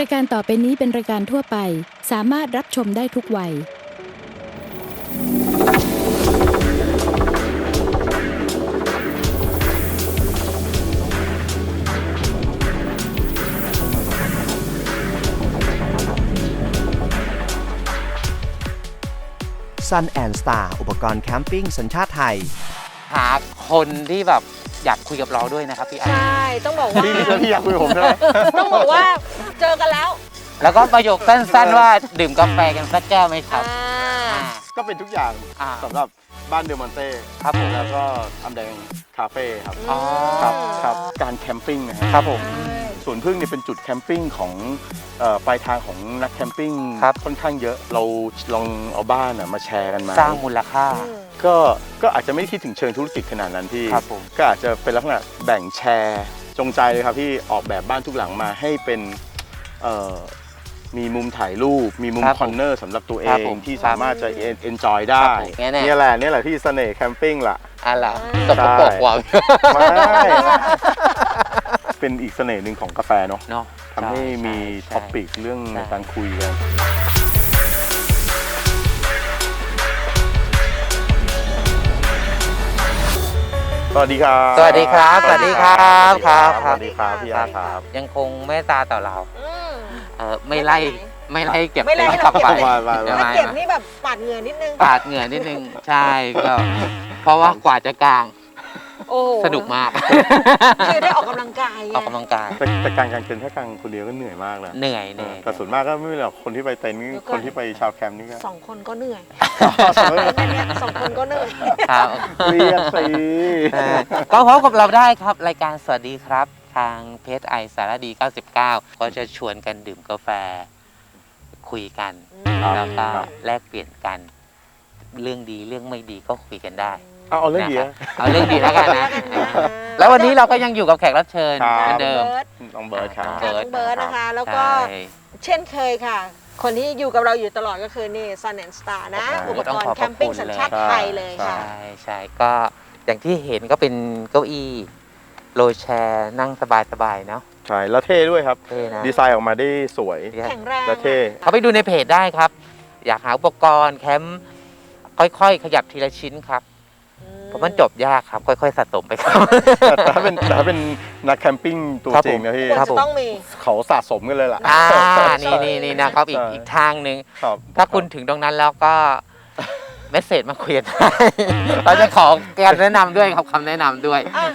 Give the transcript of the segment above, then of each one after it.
รายการต่อไปนี้เป็นรายการทั่วไป สามารถรับชมได้ทุกวัย Sun and Star อุปกรณ์แคมปิ้งสัญชาติไทย หาคนที่แบบ อยากคุยกับเราด้วยนะครับพี่ไอใช่ต้องบอกว่าพี่แล้วพี่อยากคุยกับผมใช่ไหมต้องบอกว่าเจอกันแล้วแล้วก็ประโยคสั้นๆว่าดื่มกาแฟกันสักแก้วไหมครับอ่าอ่าก็เป็นทุกอย่างอ่า สำหรับบ้านเดลมอนเต้ครับผม แล้วก็อำแดง คาเฟ่ครับอ๋อ ครับครับการแคมปิ้งนะฮะครับผม สวนพึ่งเนี่ยเป็นจุดแคมปิ้งของเอ่อปลายทางของนักแคมปิ้งครับ ค่อนข้างเยอะเราลองเอาบ้านอะมาแชร์กันมาสร้างมูลค่าอืมก็ก็อาจจะไม่ได้คิดถึงเชิงธุรกิจขนาดนั้นพี่ ครับผม ก็อาจจะเป็นลักษณะแบ่งแชร์จงใจเลยครับพี่ออกแบบบ้านทุกหลังมาให้เป็นเอ่อมีมุมถ่ายรูป มีมุมครับผมคอนเนอร์สำหรับตัวเอครับงผมที่สามารถจะเอนจอยได้ครับผมแน่ๆ เนี่ยแหละเนี่ยแหละที่เสน่ห์แคมปิ้งล่ะ อะไรใช่สกปรกว่ะไม่เป็นอีกเสน่ห์หนึ่งของกาแฟเนาะเนาะทำให้มีใช่ท็อปิกเรื่องใช่ในการคุยกันสวัสดีครับ สวัสดีครับ สวัสดีครับครับสวัสดีครับพี่อาครับ ยังคงเมตตาต่อเราอืมเออไม่ไล่ไม่ไล่เก็บไม่ไล่เต็นท์กลับไปไม่ไล่ไม่ไล่ถ้าเก็บนี่แบบปาดเหงื่อนิดนึงปาดเหงื่อนิดนึง ใช่ก็ เพราะว่ากว่าจะกลางโอ้โหสนุกมาก คือได้ออกกำลังกายไงออกกำลังกายแต่แต่การการเป็นแค่กลางคนเดียวก็เหนื่อยมากนะเหนื่อยเหนื่อยแต่ส่วนมากก็ไม่เป็นหรอกคนที่ไปเต็นท์คนที่ไปชาวแคมป์นี่ก็สองคนก็เหนื่อยสมมติแค่เนี้ยสองคนก็เหนื่อยครับเรียกสิเออก็พบกับเราได้ครับรายการสวัสดีครับ ทางเพจไอสารดี 99 ก็จะชวนกันดื่มกาแฟ คุยกันครับแล้วก็ครับแลกเปลี่ยนกัน เรื่องดีเรื่องไม่ดีก็คุยกันได้ เอาเอาเรื่องเดียวนะครับเอาเรื่องดีแล้วกันนะอ่าแล้ววันนี้เราก็ยังอยู่กับแขกรับเชิญครับเหมือนเดิมเบิร์ดน้องเบิร์ดครับน้องค่ะน้องเบิร์ดนะคะ แล้วก็ใช่ เช่นเคยค่ะ คนที่อยู่กับเราอยู่ตลอดก็คือนี่ Sun and Star นะ โอ้โหอุปต้องกรขอบณ์พระแคมปิ้งคุณสัญชาติเลยไทยเลยค่ะ ใช่ใช่ก็อย่างที่เห็นก็เป็นเก้าอี้โรลแชร์นั่งสบายๆเนาะใช่แล้วเท่ด้วยครับ เท่นะดีไซน์ออกมาได้สวย แข็งแรงและเท่ เขาไปดูในเพจได้ครับ อยากหาอุปกรณ์แคมป์ค่อยๆ ขยับทีละชิ้นครับ เพราะมันจบยากครับ ค่อยๆสะสมไปครับ แต่ถ้าเป็นแต่ถ้าเป็นนักแคมปิ้งตัวครับจริงนะพี่ควรครับจะต้องมี เขาสะสมกันเลยล่ะ อ่านี่นี่นี่นะครับอีกใช่ อีกทางหนึ่งครับถ้าคุณถึงตรงนั้นแล้วก็เมสเซจมาคุยกันได้เราจะขอการแนะนำด้วยครับคำแนะนำด้วย อะ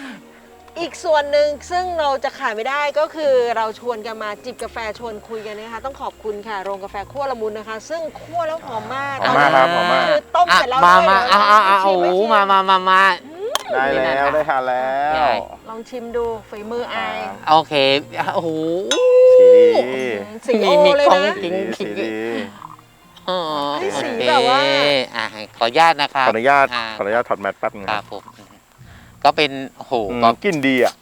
อีกส่วนหนึ่งซึ่งเราจะขายไม่ได้ก็คือเราชวนกันมาจิบกาแฟชวนคุยกันนะคะ ต้องขอบคุณค่ะโรงกาแฟขั้วละมุนนะคะ ซึ่งคั่วแล้วหอมมากหอมมากครับหอมมากคื อต้มเสร็จแล้วมาได้มาเลยอ่าอ่าอ่าชิโอ้มโหไชิมามามามา ได้นี่แล้นะวได้ทานแล้ใหญ่วลองชิมดูฝีมือไอายโอเคโอ้โห สีดีสีมีโอเลยของ นะจริสีงดีสีดีอ๋อเฮ้ยสีโอเคแบบว่า อะขออนุญาตนะครับขออนุญาตอ่ขออนุญาตถอดแมสแป๊บนึงคครัรับบผมก็เป็นโอ้โหอืมแบบกลินดีอะ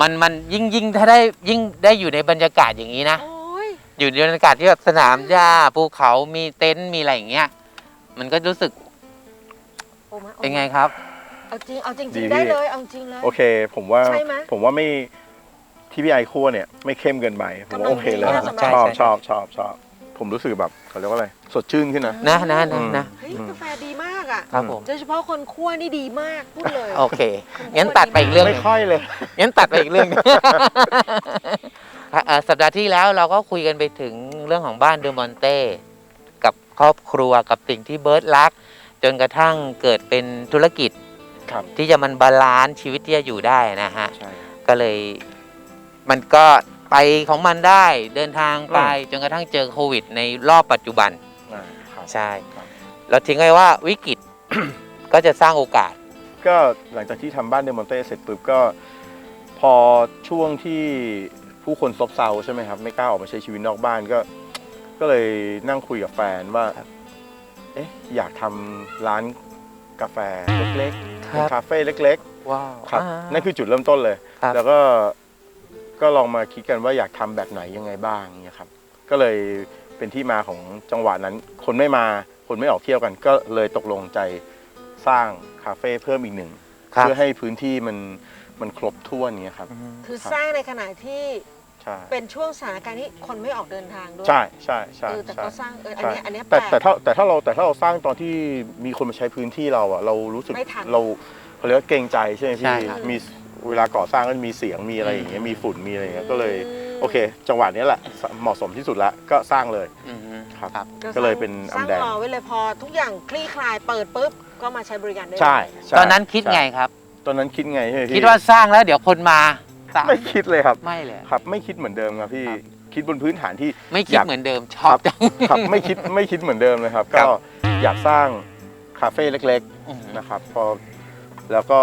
มันมันยิ่งยิ่งถ้าได้ยิ่งได้อยู่ในบรรยากาศอย่างนี้นะ โอ้ยอยู่ในบรรยากาศที่แบบสนามหญ้าภูเขามีเต็นท์มีอะไรอย่างเงี้ย มันก็รู้สึกโอ้มาเป็นไงครับ เอาจริงเอาจริงดีๆได้พี่เลยเอาจริงเลย โอเค ผมว่าใช่ไหมผมว่าไม่ที่พี่ไอคั่วเนี่ยไม่เข้มเกินไปผมว่าโอเคเลยกำลังดีนะสำหรับชอบใช่ ชอบชอบชอบผมรู้สึกแบบเขาเรียกว่าอะไรสดชื่นขึ้นนะ นะนะอืนะมนะเฮ้ยกาแฟดีมากอะครับผมโดยเฉพาะคนคั่วนี่ดีมากพูดเลยโอเคงั้นตัดไปอีกเรื่องหไม่นึ่ง ค่อยเลย งั้นตัดไปอีกเรื่องหนึ่งเอ่อสัปดาห์ที่แล้วเราก็คุยกันไปถึงเรื่องของบ้านเดอมอนเต้กับ ครอบครัวกับสิ่งที่เบิร์ตรัก จนกระทั่งเกิดเป็นธุรกิจครับที่จะมันบาลานซ์ชีวิตที่จะอยู่ได้นะฮะ ใช่ ก็เลยมันก็ไปของมันได้เดินทางไป อืม จนกระทั่งเจอโควิด ในรอบปัจจุบัน อ่าครับ ใช่ ครับ เราทิ้งไว้ว่าวิกฤต ก็จะสร้างโอกาส ก็หลังจากที่ทำบ้านเดมอนเต้เสร็จปุ๊บก็ พอช่วงที่ผู้คนซบเซาใช่ไหมครับ ไม่กล้าออกมาใช้ชีวิตนอกบ้านก็ ก็เลยนั่งคุยกับแฟนว่า เอ๊ะ อยากทำร้านกาแฟเล็กๆคเป็นรับคาเฟ่เล็ก ว้าวๆ ครับ อ่า นั่นคือจุดเริ่มต้นเลย ครับ แล้วก็ก็ลองมาคิดกันว่าอยากทำแบบไหนยังไงบ้างเนี่ยครับ ก็เลยเป็นที่มาของจังหวะนั้น คนไม่มา คนไม่ออกเที่ยวกัน ก็เลยตกลงใจสร้างคาเฟ่เพิ่มอีกหนึ่ง ครับเพื่อให้พื้นที่มันมันครบถ้วนเนี้ยครับอืมคือสร้างในขณะที่ ใช่เป็นช่วงสถานการณ์ที่คนไม่ออกเดินทางด้วยใช่ใช่ใช่เออแต่ใช่ ก็สร้างเอออันใช่เนี้ยอันเนี้ยแต่ปลก แต่ถ้าแต่ถ้าเราแต่ถ้าเราสร้างตอนที่มีคนมาใช้พื้นที่เราอะเรารู้สึกไม่ทัน เราเขาเรียกว่าเกรงใจใช่ไหมใช่พี่ครับ มีเวลาก่อสร้างก็มีเสียงมีอะไรอย่างเงี้ยมีฝุ่นมีอะไรอย่างเงี้ยก็เลยโอเค จังหวะเนี้ยแหละเหมาะสมที่สุดแล้วก็สร้างเลย อืมฮึครับ ครับก็เลยเป็นสร้างอำแดง รอไว้เลยพอทุกอย่างคลี่คลายเปิดปุ๊บก็มาใช้บริการได้เลย ใช่ใช่ตอนนั้นคิดไงใช่ครับ ตอนนั้นคิดไงใช่ไหมพี่คิดว่าสร้างแล้วเดี๋ยวคนมา สร้างไม่คิดเลยครับ ไม่เลย ครับ ไม่คิดเหมือนเดิมครับพี่ครับ คิดบนพื้นฐานที่ ไม่คิดอยาก เหมือนเดิมชคอบรับจัง ครับไม่คิดไม่คิดเหมือนเดิมเลยครับ ครัก็บ อยากสร้างคาเฟ่เล็กอืมๆนะครับ พอแล้วก็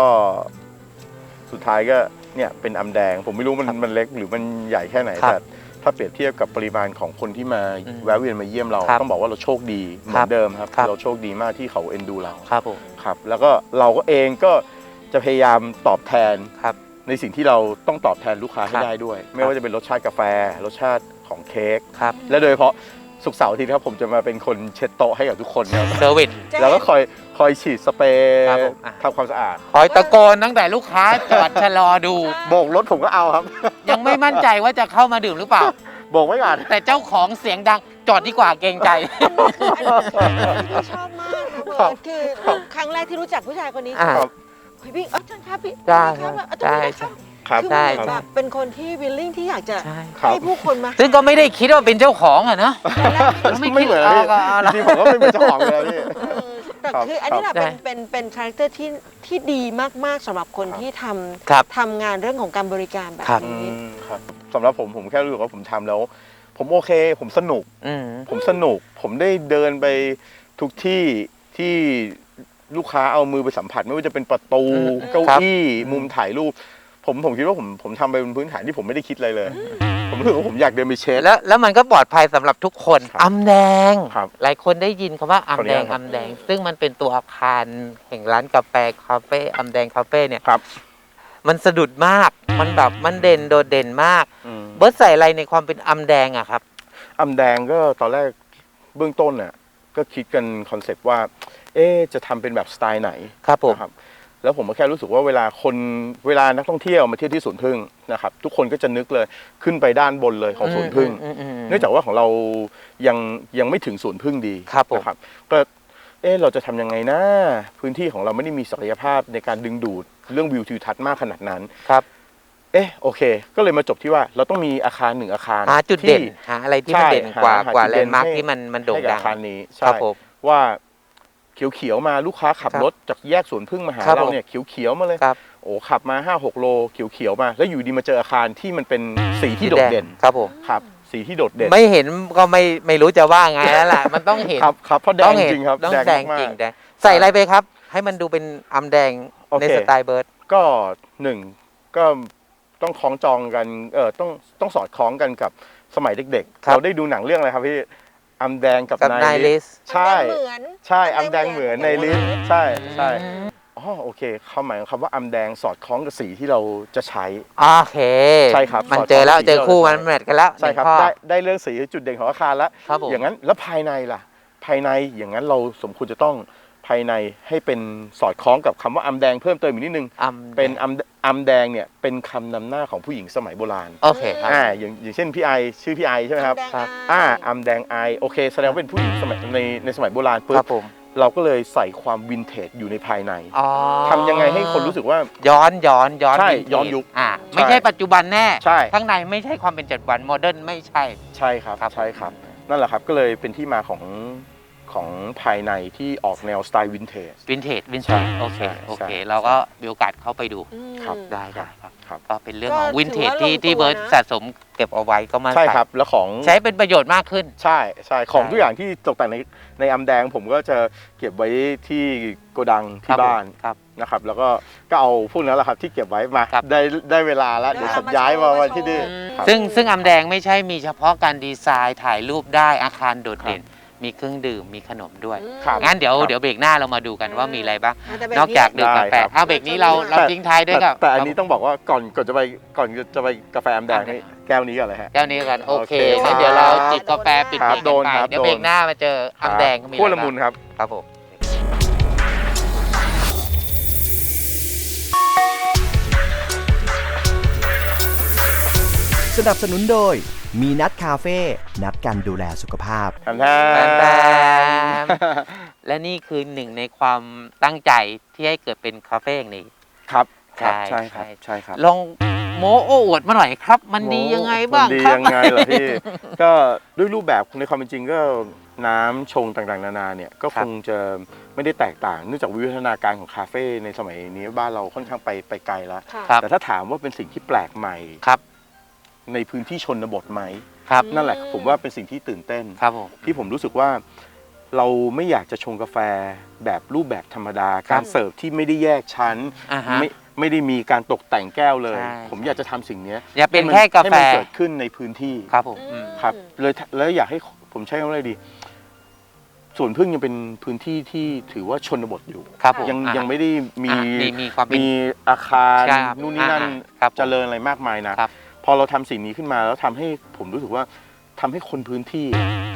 สุดท้ายก็เนี่ยเป็นอำแดง ผมไม่รู้มันมันเล็กหรือมันใหญ่แค่ไหนครับแต่ถ้าเปรียบเทียบกับปริมาณของคนที่มาอืมแวะเวียนมาเยี่ยมเรา ครับต้องบอกว่าเราโชคดีเหมืครัอบนเดิมครับ ครับ เราโชคดีมากที่เขาเอ็นดูเรา ครับผม ครับแล้วก็เราก็เองก็จะพยายามตอบแทนครับ ในสิ่งที่เราต้องตอบแทนลูกค้าให้ครับได้ด้วย ไม่ว่าจะเป็นรสชาติกาแฟ รสชาติของเค้กครับและโดยเฉพาะสุกร์เสาร์อาทิตย์ครับผมจะมาเป็นคนเช็ดโต๊ะให้กับทุกคนครับเซอร์วิสแจ้งแล้วก็คอยคอยฉีดสเปรย์ครับผมอะ ทำความสะอาด คอยตะโกนตั้งแต่ลูกค้าจอดชะลอดู โบกรถผมก็เอาครับ ยังไม่มั่นใจว่าจะเข้ามาดื่มหรือเปล่า โบกไว้ก่อน แต่เจ้าของเสียงดังจอดดีกว่าเกรงใจ อันนี้ที่ชอบมากนะเบิร์ดคือครั้งแรกที่รู้จักผู้ชายคนนี้อ่า ครับ เฮ้ยพี่เอออาจารย์ครับพี่ใช่ครับอาใช่จารย์ครับครับคือใช่มันเหมือนแบบเป็นคนที่วิลลิ่งที่อยากจะใช่ครับให้ผู้คนมาซึ่งก็ไม่ได้คิดว่าเป็นเจ้าของอะเนาะ ไม่ไม่เหมือนคิดพี่เอาเอาเอาจริงๆผมก็ไม่เหมือนเจ้าของเลยพี่ เออแต่ครับคืออันนี้แหละครับเป็นเป็นเป็นคาแรคเตอร์ที่ที่ดีมากๆสำหรับคนครับที่ทครับำทำงานเรื่องของการบริการแบบครับ อืนี้ มครับสำหรับผมผมแค่รู้สึกว่าผมทำแล้ว ผมโอเค ผมสนุก อืม ผมสนุก ผมได้เดินไปทุกที่ที่ ลูกค้าเอามือไปสัมผัส ไม่ว่าจะเป็นประตูอืมเก้าครับอี้มุมถ่ายรูป ผมผมคิดว่าผมผมทำไปบนพื้นฐานที่ผมไม่ได้คิดอะไรเลย ผมรู้สึกว่าผมอยากเดินไปเช็ด แล้วแล้วมันก็ปลอดภัยสำหรับทุกคนครับอำแดง ครับหลายคนได้ยินคำว่าขอออำนุแดญางตครับอำแดง ซึ่งมันเป็นตัวอาคารแห่งร้านกาแฟคาเฟ่อำแดงคาเฟ่เนี่ยครับมันสะดุดมากมันแบบมันเด่นโดดเด่นมาก อืม เบิร์ตใส่อะไรในความเป็นอำแดงอะครับอำแดงก็ตอนแรกเบื้องต้นน่ะก็คิดกันคอนเซปต์ว่า เอ๊ะจะทำเป็นแบบสไตล์ไหนครับผมนะครับแล้วผมก็แค่รู้สึกว่าเวลาคนเวลานักท่องเที่ยวมาเที่ยวที่สวนพึ่งนะครับทุกคนก็จะนึกเลยขึ้นไปด้านบนเลยของสวนพึ่งอืมอืมอืมเนื่องจากว่าของเรายังยังไม่ถึงสวนพึ่งดีครับผมนะครับก็เอ๊ะเราจะทำยังไงนะ พื้นที่ของเราไม่ได้มีศักยภาพในการดึงดูดเรื่องวิวทิวทัศน์มากขนาดนั้นครับเอ๊ะโอเค ก็เลยมาจบที่ว่าเราต้องมีอาคารหนึ่งอาคารหาจุดเด่นที่หาอะไรที่มันใช่เด่นกว่าหาหากว่าจุดแลเด่นนด์มาร์คให้ที่มันมันโด่งให้กับดังอาคารนี้คใช่รับผมว่า เขียวๆมาลูกค้าขับครับรถจากแยกสวนพึ่งมาหาครับเราผมเนี่ยเขียวๆมาเลยครับ โอ้ขับมา5 6โลเขียวๆมา แล้วอยู่ดีมาเจออาคารที่มันเป็นสีที่โดดเด่นครับผม ครับสีที่โดดเด่นไม่เห็นก็ไม่ไม่รู้จะว่าไงแล้วล่ะ มันต้องเห็นครับครับเพราะแดต้องงเห็นจริงครับต้องแดงมากจริงแดงใส่อะไรไปครับ ให้มันดูเป็นอำแดงโอเคในสไตล์เบิร์ด ก็หนึ่งก็ต้องคล้องจองกันเออต้องต้องสอดคล้องกันกับสมัยเด็กๆเราได้ดูหนังเรื่องอะไรครับพี่ อำแดงกับกับนายนายลิลิส ส ใช่เหมือนใช่อำแดงเหมือนในลิสใช่ใช่อืมอ๋อโอเคความหมายของคำว่าอำแดงสอดคล้องกับสีที่เราจะใช้ โอเคใช่ครับมันสอดเจอแล้วคล้องสีเจอคู่ที่มัเรานจะแมทกันแล้วใช่ครับหนึ่งข้อ ได้ได้เรื่องสีจุดเด่นของอาคารแล้ว ครับผม อย่างนั้นแล้วภายในล่ะ ภายในอย่างนั้นเราสมควรจะต้อง ภายในให้เป็นสอดคล้องกับคำว่าอำแดงเพิ่มเติมอีกนิดนึงอำเป็นอำอำแดงเนี่ยเป็นคำนำหน้าของผู้หญิงสมัยโบราณโอเคครับ อ่าอย่างอย่างเช่นพี่ไอชื่อพี่ไอใช่ไหมครับแดงครับ อ่าอำแดงไอโอเค แสดงว่าเป็นผู้หญิงสมัยในในสมัยโบราณคปุ๊รับบผมเราก็เลยใส่ความวินเทจอยู่ในภายในอ๋อทำยังไงให้คนรู้สึกว่า ย้อนย้อนย้อนใช่วิเทจย้อนยุคอ่าไม่ใช่ปัจจุบันแน่ใช่ ข้างในไม่ใช่ความเป็นจัดวันโมเดิร์นไม่ใช่ ใช่ครับ ครับ ใช่ครับ นั่นแหละครับ ก็เลยเป็นที่มาของ ของภายในที่ออกแนวสไตล์วินเทจ วินเทจวินใช่เทจโอเคใช่โอเคใช่เราก็มีโอกาสเข้าไปดูอืมครับได้ได้ครับครับก็เป็นเรื่องก็ของวินเทจถือว่าที่ลงตัวที่เบิร์ตนะสะสมเก็บเอาไว้ก็มาใช่ใส่ครับ แล้วของใช้เป็นประโยชน์มากขึ้น ใช่ใช่ของใช่ทุกอย่างที่ตกแต่งในในอำแดงผมก็จะเก็บไว้ที่โกดังครัที่ผมบ้านครับนะครับ แล้วก็ก็เอาพวกนั้นแหละครับที่เก็บไว้มาครับได้ได้เวลาแล้วได้เดี๋ยวเวลาสัญย้ายมามาโชว์วันที่นี่มาโชว์ครับซึ่งซึ่งอำแดงไม่ใช่มีเฉพาะการดีไซน์ถ่ายรูปได้อาคารโดดเด่น มีเครื่องดื่มมีขนมด้วยอืมครับ งั้นเดี๋ยวครับ เดี๋ยวเบรกหน้าเรามาดูกันว่ามีอะไรบ้างาแต่แบบนอกจากดื่มกาแฟได้ครับ อ้าวเบรกนี้เราเราแต่ทิ้งท้ายด้วยแต่กับแต่อันนี้ต้องบอกว่าก่อนก่อนจะไปก่อนจะไปกาแฟอำแดงนี่แก้วนี้ก่อนเลยฮะ แก้วนี้กันโอเคโอเคงั้นเดี๋ยวเราจิบกาแฟปิดคเบรัรบกโดกันนไปครับ เดี๋ยวเบรกโดนหน้ามาเจออำแดงมีขั้วอะไรละมุนบ้างครับ ครับผมคสนับสนุนโดย มีนัดคาเฟ่นัดกันดูแลสุขภาพทำแทแปมแปนมและนี่คือหนึ่งในความตั้งใจที่ให้เกิดเป็นคาเฟ่อย่างนี้ ครับครับใช่ ใช่ครับใช่ใช่ครับลองโมโอ้อวดมาหน่อยครับ มันดียังไงบ้างมันดีครับ ยังไงเหรอพี่ ก็ด้วยรูปแบบในความเป็นจริงก็น้ำชงต่างๆ นานาเนี่ยก็ครัคบงจะไม่ได้แตกต่างเนื่องจากวิวัฒนาการของคาเฟ่ในสมัยนี้บ้านเราค่อนข้างไปไปไกลแล้ว ค่ะ ครับ แต่ถ้าถามว่าเป็นสิ่งที่แปลกใหม่ ครับ ในพื้นที่ชนบทไหมครับนั่นแหละผมว่าเป็นสิ่งที่ตื่นเต้นครับผมที่ผมรู้สึกว่าเราไม่อยากจะชงกาแฟแบบรูปแบบธรรมดาครับการเสิร์ฟที่ไม่ได้แยกชั้นอ่าฮะไม่ไม่ได้มีการตกแต่งแก้วเลยใช่ผมอยากจะทำสิ่งนี้ยอย่าเป็นให้มัแค่กาให้แฟมันเกิดขึ้นในพื้นที่ครับผมอืมครับเลยแล้วอยากให้ผมใช้คำว่าอะไรดีสวนพึ่งยังเป็นพื้นที่ที่ถือว่าชนบทอยู่ครับผมยังอะยังไม่ได้มีอะมีมีความเป็นมีอาคารใช่ครับนู่นนี่นั่นอ่าครับผมเจริญอะไรมากมายนะครับ พอเราทำสิ่งนี้ขึ้นมาแล้วทำให้ผมรู้สึกว่าทำให้คนพื้นที่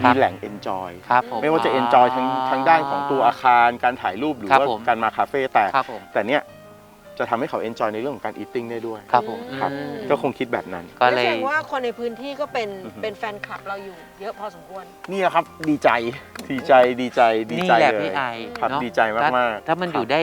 ครัมีบ แหล่ง enjoy ครับผม ไม่ว่าจะ enjoy ทั้งทั้งด้านของตัวอาคาร การถ่ายรูปหรือครับว่าผม การมาคาเฟ่แต่ ครับผมแต่เนี้ยจะทำให้เขา enjoy ในเรื่องของการ eating ได้ด้วย ครับผมครับ อืมก็คงคิดแบบนั้นก็ก็เลแสย ดงว่าคนในพื้นที่ก็เป็นอือฮึ เป็นแฟนคลับเราอยู่ เยอะพอสมควร นี่แหละครับดีใจดีใจดีใจดีนี่ใจแหละเลยพี่ไอครับเนาะดีใจมากๆถ้ามันครับอยู่ได้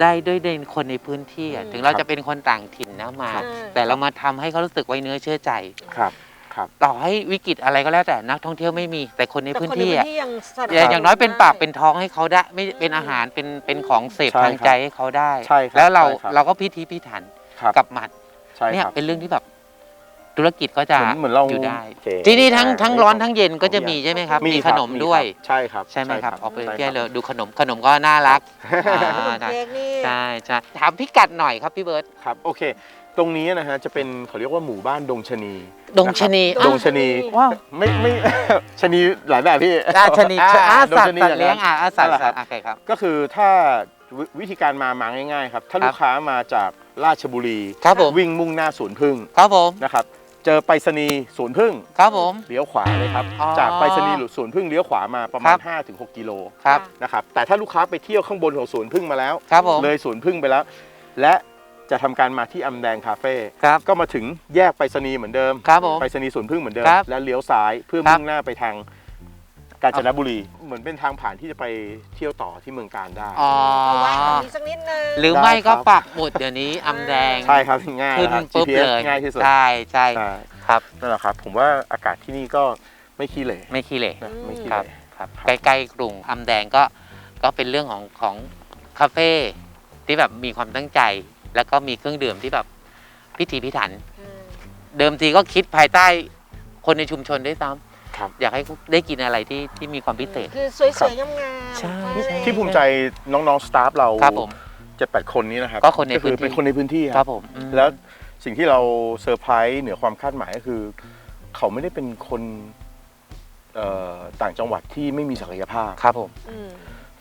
ได้ด้วยในคนในพื้นที่อะอืม ถึงเราครับจะเป็นคนต่างถิ่นนะมา ครับ แต่เรามาทำให้เขารู้สึกไว้เนื้อเชื่อใจ ครับ ครับ ต่อให้วิกฤตอะไรก็แล้วแต่นักท่องเที่ยวไม่มี แต่คนในแต่พื้นคนในที่พื้อะนที่ยังสนับสอย่านุอย่างน้อยเป็นปากได้เป็นท้องให้เขาได้ไม่เป็นอาหารเป็นเป็นของเสพใช่ทางครับใจให้เขาได้ ใช่ครับแล้วเราใช่ครับ เราก็พิธีพิถันครับ กับหมัดใช่เนี่ยครับ เป็นเรื่องที่แบบ ธุรกิจก็จะเหมือนเหมือนเราอยู่ได้ โอเคที่นี่ทั้งอ่าทั้งนี่ร้อนขงทั้งเย็นก็จะของมีใหญ่ใช่ไหมครับ มีมีคขรับนมมีด้วยครับใช่ครับใช่ไหมครับเอาไปใช่เที่ยวคเลรับยดูขนมขนมก็น่ารักขนอ่ามได้เค้กนี่ใช่ใช่ถามพิกัดหน่อยครับพี่เบิร์ตครับ โอเค ตรงนี้นะฮะจะเป็นเขาเรียกว่าหมู่บ้านดงชะนีดงชะนีดงชะนีว้าวไม่ไม่ ชะนีหลายแบบพี่อาชะนีอาดงสัตชะว์นีสัตว์เลี้ยงอาอะอาสัตว์นั่นแหละสัคตรับว์โอเคครับ ก็คือถ้าวิวิธีการมามาง่ายๆครับ ถ้าครับ ลูกค้ามาจากราชบุรี ครับผมวิ่งมุ่งหน้าสวนพึ่งครับผม นะครับ เจอไปรษณีย์สวนพึ่งครับผม เลี้ยวขวาเลยครับ อ๋อจากไปรษณีย์หรือสวนพึ่งเลี้ยวขวามาประมาครัณ บ 5-6 กิโลครับ นะครับแต่ถ้าลูกค้าไปเที่ยวข้างบนของสวนพึ่งมาแล้ว ครับผมเลยสวนพึ่งไปแล้ว และจะทำการมาที่อำแดงคาเฟ่ครับ ก็มาถึงแยกไปรษณีย์เหมือนเดิมครับผม ไปรษณีย์สวนพึ่งเหมือนเดิม ครับและเลี้ยวซ้ายเพื่อครับ มุ่งหน้าไปทาง กาญจนบุรีเหมือนเป็นทางผ่านที่จะไปเที่ยวต่อที่เมืองการได้ อ๋อ เอาไว้ตรงนี้สักนิดนึง หรือไม่ก็ปักหมุดเดี๋ยวนี้อำแดงใช่ครับง่ายขึ้นนะครับ ปุ๊บ GPS เลยง่ายที่สุดใช่ใช่ใช่ครับ นั่นแหละครับ ผมว่าอากาศที่นี่ก็ไม่ขี้เหร่ไม่ขี้เหร่นะไม่ขี้คเหรับ ร่ ครับใกล้ๆกรุงอำแดงก็ก็เป็นเรื่องของของคาเฟ่ที่แบบมีความตั้งใจ แล้วก็มีเครื่องดื่มที่แบบพิถีพิถันอืมเดิมทีก็คิดภายใต้คนในชุมชนด้วยซ้ ครับำอยากให้ได้กินอะไรที่ที่มีความพิเศษ คือสวยๆงามๆใช่เท่านั้นเองที่ภูมิใจน้องๆสตาฟเราครับผม เจ็ดแปดคนนี้นะครับก็คนในพื้นที่อเป็นคนในพื้นที่คครัรับบผมอืมแล้วสิ่งที่เราเซอร์ไพรส์เหนือความคาดหมายก็คือ เขาไม่ได้เป็นคนเอ่อต่างจังหวัดที่ไม่มีศักยภาพ ครับผม อืม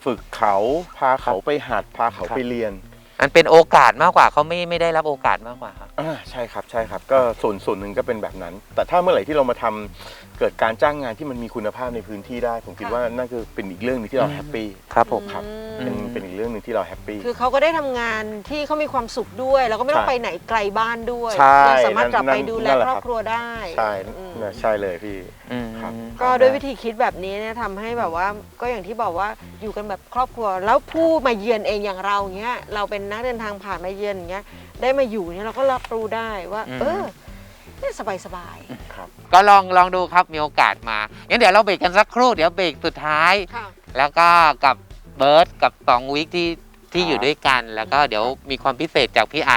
ฝึกเขาพาเขาไปหัดพาเขาครับ ไปเรียน มันเป็นโอกาสมากกว่าเขาไม่ไม่ได้รับโอกาสมากกว่าครับ อ่าใช่ครับใช่ครับก็ส่วนส่วนหนึ่งก็เป็นแบบนั้น แต่ถ้าเมื่อไหร่ที่เรามาทำเกิดการจ้างงานที่มันมีคุณภาพในพื้นที่ได้ ผมคิดว่านั่นคือเป็นอีกเรื่องหนึงที่เราอืมแฮปปี้ครับผม ครับอืเป็นม เป็นอีกเรื่องหนึ่งที่เราแฮปปี้ คือเขาก็ได้ทำงานที่เขามีความสุขด้วย แล้วก็ไม่ต้องใช่ไปไหนไกลบ้านด้วยใช่ยังสามารถกลับนั่ไปนดูแลนั่นแหละครคอรับ บครัวได้ใช่อืมนะใช่เลยพี่ อืม ครับ ก็ด้วยวิธีคิดแบบนี้เนี่ยทำให้แบบว่าก็อย่างที่บอกว่าอยู่กันแบบครอบครัว แล้วผู้มาเยือนเองอย่างเราเงี้ยเราเป็นนักเดินทางผ่านมาเยือนอย่างเงี้ยได้มาอยู่เนี่ยเราก็รับรู้ได้ว่าอืม เออเนี่ยสบายสบายก็ลองลองดูครับมีโอกาสมางั้นเดี๋ยวเราเบรกกันสักครู่เดี๋ยวเบรกสุดท้าย ๆค่ะ แล้วก็กับเบิร์ตกับสองวิกที่ที่ครับ อยู่ด้วยกัน แล้วก็เดี๋ยวมีความพิเศษจากพี่ไอ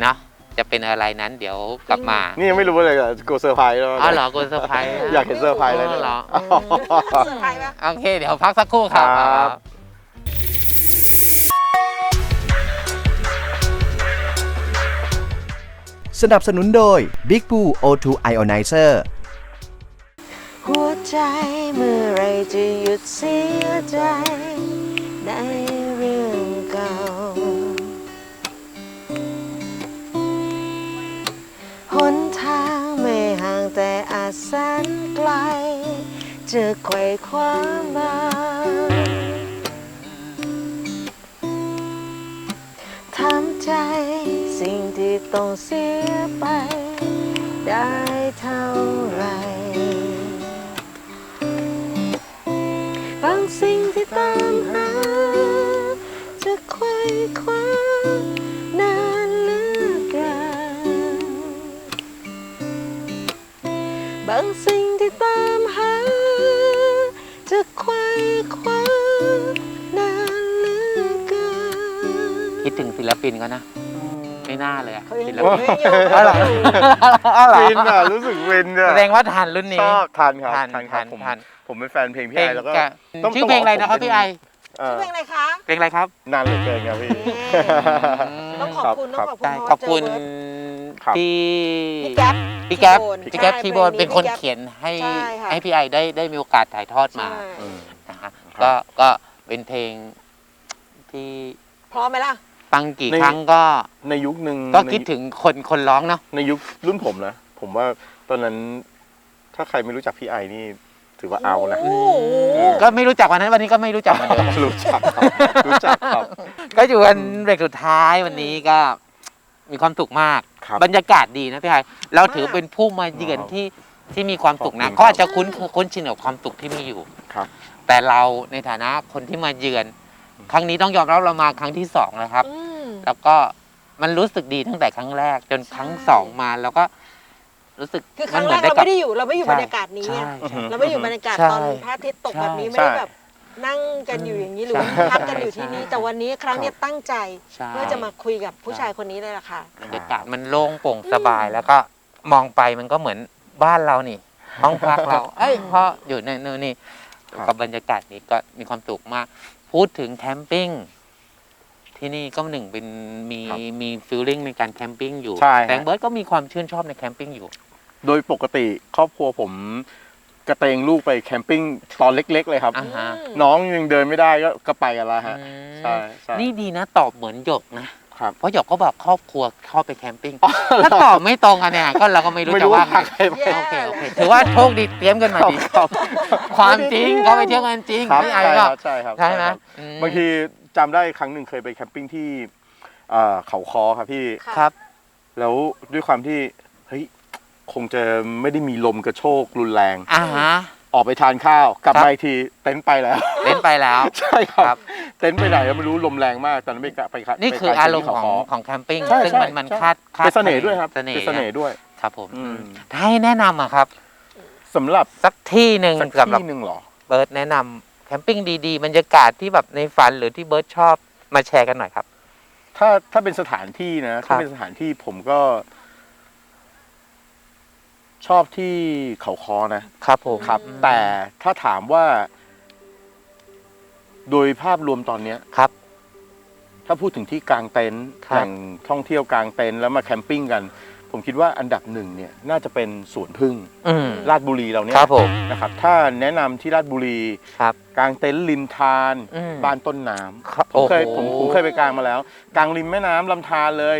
เนาะจะเป็นอะไรนั้นเดี๋ยวกลับมานี่ยังไม่รู้เลยอะกูเซอร์ไพรส์แล้วอ๋อเหรอคุณเซอร์ไพรส์ อยากเห็นเซอร์ไพรส์เลยอ๋อเหรอ เซอร์ไพรส์ปะ โอเค เดี๋ยวพักสักครู่ครับ ครับ สนับสนุนโดย Big Blue O2 Ionizer หัวใจเมื่อไรจะหยุดเสียใจในเรื่องเก่า หนทางไม่ห่างแต่อาจแสนไกล จะไขว่คว้ามา ต้องเสียไป ได้เท่าไร บางสิ่งที่ตามหา จะไขว้คว้านานเหลือเกินบางสิ่งที่ตามหา จะไขว้คว้านานเหลือเกิน คิดถึงศิลปินก็นะ ไม่น่าเลยอะเขายังศิอลยู่ปินเขายังอยู่อ๋อเหรออ๋อเหรอวินอะรู้สึกวินอะแสดงว่าทันรุ่นชนี้อบทันครับทันทันครับทันผมทัน ผมเป็นแฟนเพลงพี่เพลไองแล้วก็ จะต้องชื่อเพลงอะไรนะครับต้องบอกพี่ไอ เอ่อเพลงอะไรคะ เพลงอะไรครับนานเหลือเกินครับพี่ ต้องขอบคุณต้องขอบคุณได้เพราะขอบคุณเจเบิร์ตครับ พี่พี่แก๊ปพี่แก๊ปพี่พี่แก๊แก๊ปปใช่คีย์บอร์ดเพลงนี้เป็นคนพี่แก๊ปเขียนให้ใช่ค่ะ ให้พี่ไอได้ได้มีโอกาสถ่ายทอดมาใช่อืมนะฮะครับก็ก็เป็นเพลงที่พร้อมไหมล่ะ ฟังกี่ใน ครั้งก็ในยุคหนึ่งก็ในคิดถึงคนคนร้องเนาะในยุครุ่นผมนะ ผมว่าตอนนั้น ถ้าใครไม่รู้จักพี่ไอนี่ ถือว่าเอานะ โอ้โหก็ไม่รู้จักวันนั้นวันนี้ก็ไม่รู้จักเหมือนเดิม รู้จักครับรู้จักครับ ก็อยู่กันเบรกสุดท้ายวันนี้ก็มีความสุขมาก ครับบรรยากาศดีนะพี่ไอเราถือมากเป็นผู้มาเยือนครับที่ที่มีความสุขนะขอบคุณก็อาจจะคุ้นคุ้นชินกับความสุขที่มีอยู่ครับ แต่เราในฐานะคนที่มาเยือน ครั้งนี้ต้องยอมรับเรามาครั้งที่สองแล้วครับ อืม แล้วก็มันรู้สึกดีตั้งแต่ครั้งแรก จนครั้งใช่สองมาแล้วก็รู้สึกคือครั้งเหแรมืกได้เรากลับไม่ได้อยู่เราไม่อยู่ใช่บรรยากาศนี้ไงใช่ใช่เราไม่ได้อยู่บรรยากาศใช่ตอนพระอาทิตย์ตกใช่แบบนี้ไม่ใช่ ได้แบบนั่งกันอยู่อย่างนี้หรือว่าใช่พักกันอยู่ที่นี่ใช่แต่วันนี้ครั้งเนี้ยตั้งใจใช่ เพื่อจะมาคุยกับผู้ชายคนนี้เลยล่ะค่ะ บรรยากาศมันโล่งโปร่งสบายแล้วก็มองไปมันก็เหมือนบ้านเรานี่ ห้องพักเรา เอ้ยพออยู่ในนู่นนี่ครับ กับบรรยากาศนี้ก็มีความสุขมาก พูดถึงแคมปิ้ง ที่นี่ก็หนึ่งเป็นมีครับมีฟีลลิ่งในการแคมปิ้งอยู่ใช่ฮะแต่เบิร์ดก็มีความชื่นชอบในแคมปิ้งอยู่ โดยปกติครอบครัวผมกระเตงลูกไปแคมปิ้งตอนเล็ก ๆ เลยครับ อ่าฮะ น้องยังเดินไม่ได้ก็ก็ไปกันแล้วฮะอืมใช่ใช่นี่ดีนะตอบเหมือนหยกนะ ครับ เพราะหยกก็บอกครอบครัวเข้าไปแคมปิ้งถ้าตอบไม่ตรงกันเนี่ยก็เราก็ไม่รู้ไม่จะรู้ว่าว่าไงใครไปแย่โอเคโอเคถือว่าโชคดีเตรียมกันมาดีครับ ความจริงเขาไปเที่ยวกันจริงครับพี่ไอ้ใช่คก็รับใช่ครับใช่ไหมครับอืม บางที จำได้ครั้งหนึ่งเคยไปแคมปิ้งที่เอ่อเขาคอครับพี่ ค่ะ ครับ แล้วด้วยความที่เฮ้ยคงจะไม่ได้มีลมกระโชกรุนแรง อ่าฮะ ออกไปทานข้าว กลับครับ มาอีกทีเต็นท์ไปแล้ว เล่นไปแล้ว ใช่ครัครับ บ เต็นท์ไปไหนก็ไม่รู้ลมแรงมากตอนนั้นไปกะไปะนี่ไปคือถ่ยอารมณ์ที่ของเขของแคมปิ้งใช่ซึ่งใช่มันมันใช่ คาดคาดเป็นเสน่ห์ด้วยครับเสน่ห์เป็นเสน่ห์ด้วยครับผมอืมถ้าให้แนะนำอะครับ สำหรับสักที่หนึ่งสักสำหรับที่หนึ่งเหรอ เบิร์ดแนะนำ แคมปิ้งดีๆบรรยากาศที่แบบในฝันหรือที่เบิร์ดชอบมาแชร์กันหน่อยครับ ถ้าถ้าเป็นสถานที่นะครัถ้าบเป็นสถานที่ผมก็ ชอบที่เขาคอนะครับผมครับอืมแต่ถ้าถามว่า โดยภาพรวมตอนเนี้ยครับ ถ้าพูดถึงที่กลางเต็นท์ครับ แหล่งท่องเที่ยวกลางเต็นท์แล้วมาแคมปิ้งกัน ผมคิดว่าอันดับหนึ่งเนี่ยน่าจะเป็นสวนพึ่งอืม ราชบุรีเราเนี่ยครับผมนะครับถ้าแนะนำที่ราชบุรีครับกลางเต็นท์ริมทานอืมบ้านต้นน้ำครับผมเคยโอ้โห ผมผมเคยไปกลางมาแล้วกลางริมแม่น้ำลำธารเลย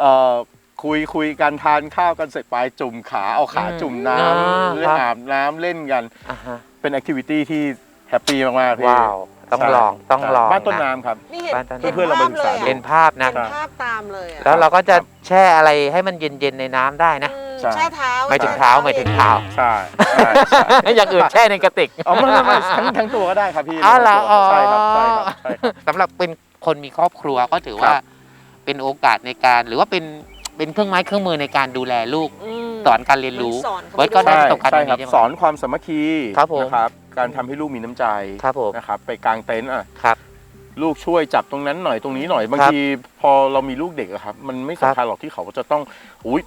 เอ่อคุยคุยกันทานข้าวกันเสร็จไปจุ่มขาเอาขาจุ่มน้อ่าำเล่นครับ อาบน้ำเล่นกัน อ่าฮะเป็นแอคทิวิตี้ที่แฮปปี้มากๆพี่ว้าว ต้องใช่ลองต้องใช่ลองบ้านต้นนะน้ำครับ นี่เห็นบ้านต้นเห็นเพื่อนๆเราภาไปพศึกเลษายดูอะเห็นภาพนะเห็นภาพตามเลยอะแล้วเราก็จะแช่อะไรให้มันเย็นๆในน้ำได้นะ อืมใช่ แช่เท้าไม่ถึงเท้าไม่ถึงเท้า ใช่ใช่ใช่ อย่างอื่นแช่ในกระติกเอาไม่ไม่ไม่ทั้งทั้งตัวก็ได้ครับพี่อ๋อเหรออ๋อ ใช่ครับใช่ครับใช่ครับ สำหรับเป็นคนมีครอบครัวก็ถือว่า ครับเป็นโอกาสในการหรือว่าเป็นเป็นเครื่องไม้เครื่องมือในการดูแลลูก ม สอนการเรียนรู้สอนเขาเบิร์ตก็ได้ใช่ประสบการณ์ใช่ตรงครับนี้ใช่ไหม สอนความสามัคคีครับผม นะครับ การทำให้ลูกมีน้ำใจครับผม นะครับไปกางเต็นท์อะครับ ลูกช่วยจับตรงนั้นหน่อยตรงนี้หน่อยบางครับทีพอเรามีลูกเด็กอะครับ มันไม่ครับสำคัญหรอกที่เขาจะต้องอุ้ย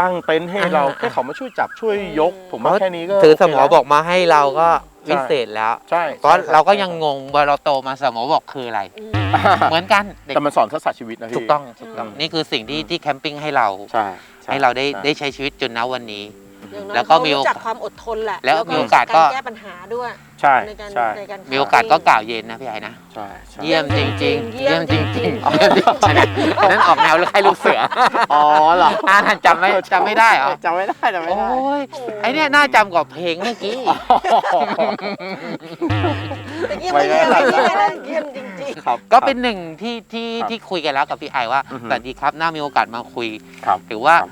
ตั้งเต็นท์ให้เราอ่าให้เขามาช่วยจับช่วยยก ผมว่าเพราะแค่นี้ก็ถือโเคสมอแล้ว บอกมาให้เราก็วิเศษแล้วใช่เพราะใช่คบเราก็ยังใช่งงเวลาเราโตมาสมอบอกคืออะไรอืมครับเหมือนกันเด็กแต่มันสอนทักษะชีวิตนะพี่ ถูกต้องถูกต้อง อืม นี่คือสิ่งที่ที่แคมปิ้งให้เรา ใช่ช่ให้เราได้ใช่ ได้ใช้ชีวิตจนณวันนี้ อย่างน้อยแล้วก็เขามีโอรู้กาสจักความอดทนแหละแล้วมีโอกาสก็ รแก้ปัญหาด้วยใช่ในการใช่ในการมีโอกาสก็กล่าวเย็นนะพี่ไอ้นะ ใช่ใช่เยี่ยมจริง ๆ เยี่ยมจริงๆเยี่ยมจริงๆเยี่ยมจริงๆอันนั้นออกแนวให้ลูกเสืออ๋อเหรออ่าจำไม่จำไม่ได้เหรอจำไม่ได้จำไม่โอ้ได้ยไอเนี่ยน่าจำกว่าเพลงเมื่อกี้แต่เยี่ยมไม่เยี่ยมไม่เยี่ยมไม่เยี่ยมจริงครับ ก็เป็นหนึ่งที่ที่ครับที่คุยกันแล้วกับพี่ไอว่าอือฮึ สวัสดีครับน่ามีโอกาสมาคุย ครับถือว่าครับ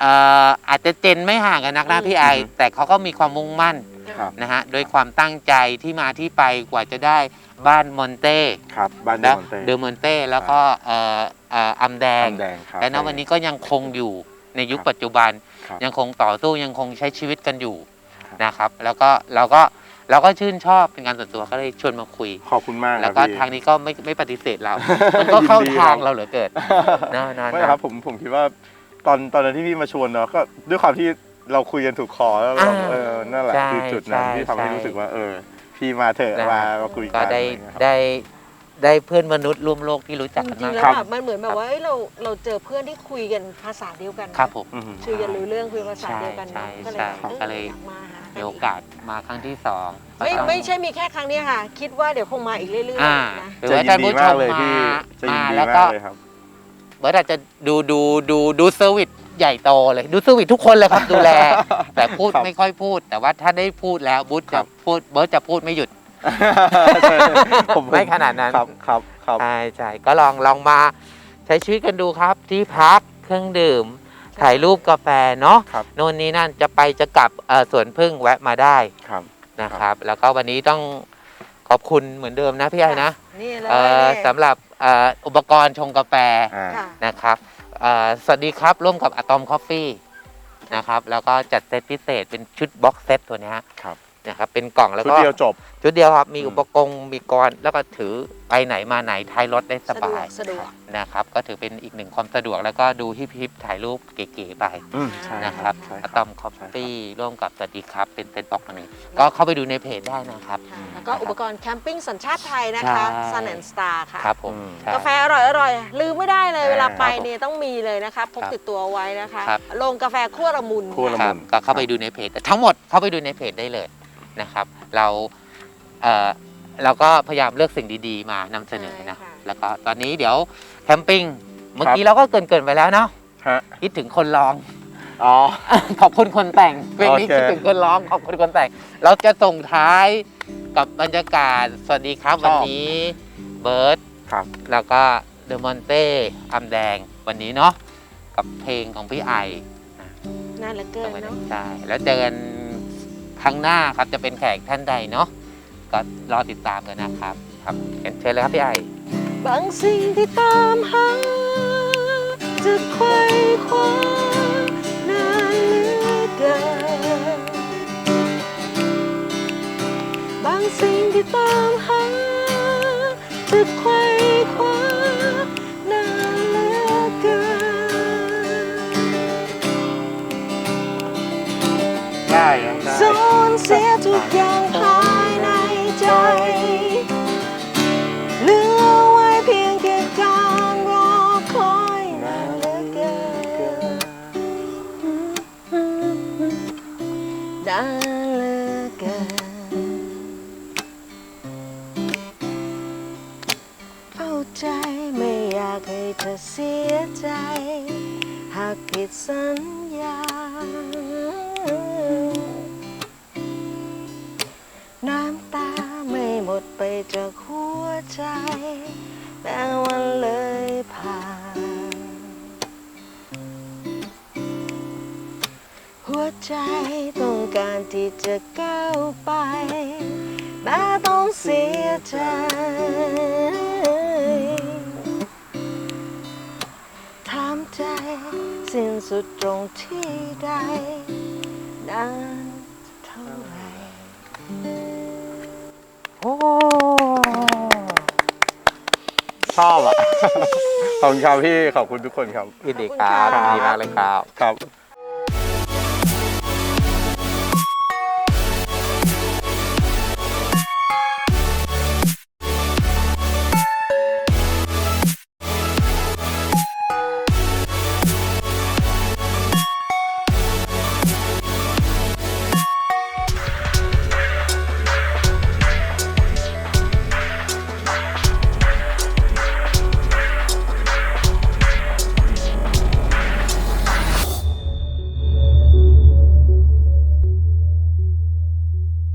เอ่ออาจจะเจนไม่ห่างกันนักนะพี่ไออือฮึแต่เขาก็มีความมุ่งมั่นครับนะฮะโดยความตั้งใจที่มาที่ไปกว่าจะได้บ้านมอนเต้ครับบ้านเดและมอนเต้เดอมอนเต้แล้วก็เอ่อเอ่ออัมแดง แดงครับ และณวันนี้ก็ยังคงอยู่ในยุคครับปัจจุบัน ครับยังคงต่อสู้ยังคงใช้ชีวิตกันอยู่ครับ นะครับ แล้วก็เราก็เราก็ชื่นชอบเป็นการส่วนตัวก็เลยชวนมาคุย ขอบคุณมากคแล้รัวบก็พี่ ทางนี้ก็ไม่ไม่ปฏิเสธเรา มันก็เข้ายินดีทางครับเราเหลือเกินนะนะไม่นะ ครับผมผมคิดว่า ตอนตอนนั้นที่พี่มาชวนเนาะก็ด้วยความที่เราคุยกันถูกคอแล้วเราอ่าเออนั่นแหละใช่คือจุดนั้นใช่ที่ทำให้ใช่ รู้สึกว่า เออ พี่มาเถอะนะมามาคุยก็กันได้อะไรอย่างเงี้ยครับ ได้ได้เพื่อนมนุษย์ร่วมโลกที่รู้จักจกันริมางกๆแล้วครับแบบมันเหมือนแบบว่าเอ้ยเราเราเจอเพื่อนที่คุยกันภาษาเดียวกันนะครับผม อืม คุยกันรู้เรื่องคุยภาษาเดียวกันใช่เนอะใช่ก็เลยใช่แบบออก็เลยอยากมาหามีโอกาสมาครั้งที่สองไม่ก็ต้องไม่ใช่มีแค่ครั้งเนี้ยค่ะ คิดว่าเดี๋ยวคงมาอีกเรื่อยอ่าๆนะ หรือจะว่ายิท่านนดีผู้ชมากมเลยมาพี่จะยิมานดีแล้วมาก็กเลยครับเบิร์ตอาจจะดูดูดูดูเซอร์วิสใหญ่โตเลยดูเซอร์วิสทุกคนเลยครับดูแล แต่พูดครับไม่ค่อยพูด แต่ว่าถ้าได้พูดแล้วบุ๊ตครัจะบ พูดเบิร์ตจะพูดไม่หยุดผมไม่ขนาดนั้น ครับครับครับ ใช่ใช่ก็ลองลองมาใช้ชีวิตกันดูครับ ที่พักเครื่องดื่ม ถ่ายรูปกาแฟเนาะครับ โน่นนี่นั่นจะไปจะกลับเอ่อสวนพึ่งแวะมาได้ครับ นะครับ แล้วก็วันนี้ต้องข อบคุณเหมือนเดิมนะพี่ไอ้นะนี่เลยเอ่อนี่สำหรับเอ่ออุปกรณ์ชงกาแฟอ่า ค่ะนะครับเอ่อสวัสดีครับร่วมกับอะตอมคอฟฟี่นะครับแล้วก็จัดเซตพิเศษเป็นชุดบ็อกเซตตัวเนี้ยครับ นะครับเป็นกล่องแล้วชุดก็เดียวจบ ชุดเดียวครับมีอืม อุปกรณ์มีกรแล้วก็ถือไปไหนมาไหนท้ายรถได้สสะดวบากยสะดวก นะครับก็ถือเป็นอีกหนึ่งความสะดวกแล้วก็ดูฮิปฮิปถ่ายรูปเก๋ๆไปอืมใช่นะครับใช่อะคตรัอบมคอฟใช่ครับฟี่ร่วมกับสวัสดีครับ เป็นเซตบ็อกตัวนี้ ก็เข้าไปดูในเพจได้นะครับ ค่ะแล้วก็อุปกรณ์แคมปิ้งสัญชาติไทยนะคะ ใช่ Sun and Star ค่ะ ครับผมอืม ใช่ กาแฟอร่อยอร่อยลืมไม่ได้เลยอ่าเวลาไปครับผมเนี่ยต้องมีเลยนะคะพกครับติดตัวเอาไว้นะคะครับ โรงกาแฟขั้วละมุนขั้วละ คมุรับนก็เข้าไปดูในเพจแต่ทั้งหมดเข้าไปดูในเพจได้เลย นะครับ เราเอ่อเราก็พยายามเลือกสิ่งดีๆ มานำเสนอนะ ใช่ค่ะ แล้วก็ตอนนี้เดี๋ยวแคมปิ้ง เมื่อกี้เราก็เกรินๆไปแล้วเนาะ ฮะคิดถึงคนร้อง อ๋อ ขอบคุณคนแต่งเพลงนี้โอเค คิดถึงคนร้องขอบคุณคนแต่ง เราจะส่งท้ายกับบรรยากาศ สวัสดีครับวันนี้เบิร์ตครับ แล้วก็เดอะมอนเต้อัมแดงวันนี้เนาะกับเพลงของพี่ไอน่าเหลือเกินเนาะ ใช่แล้วเจอกัน ครั้งหน้าครับจะเป็นแขกท่านใดเนาะก็รอติดตามกันนะครับ ครับเชิญเลยครับพี่ไอบางสิ่งที่ตามหา จะไขว้คว้านานเหลือเกินบางสิ่งที่ตามหา จะไขว้คว้ ทุกอย่างภายในใจเหลือไว้เพียงแค่การรอคอยนานเหลือเกินนานเหลือเกินเข้าใจไม่อยากให้เธอเสียใจ หากผิดสัญญา ไปจากหัวใจ แม้วันเลยผ่าน หัวใจต้องการที่จะก้าวไป แม้ต้องเสียใจ ถามใจ สิ้นสุดตรงที่ใดนา ชอบอะ ขอบคุณครับพี่ขอบคุณทุกคนครับยินดีครับขอบคุณค่ะยินดีมากเลยครับ ครับ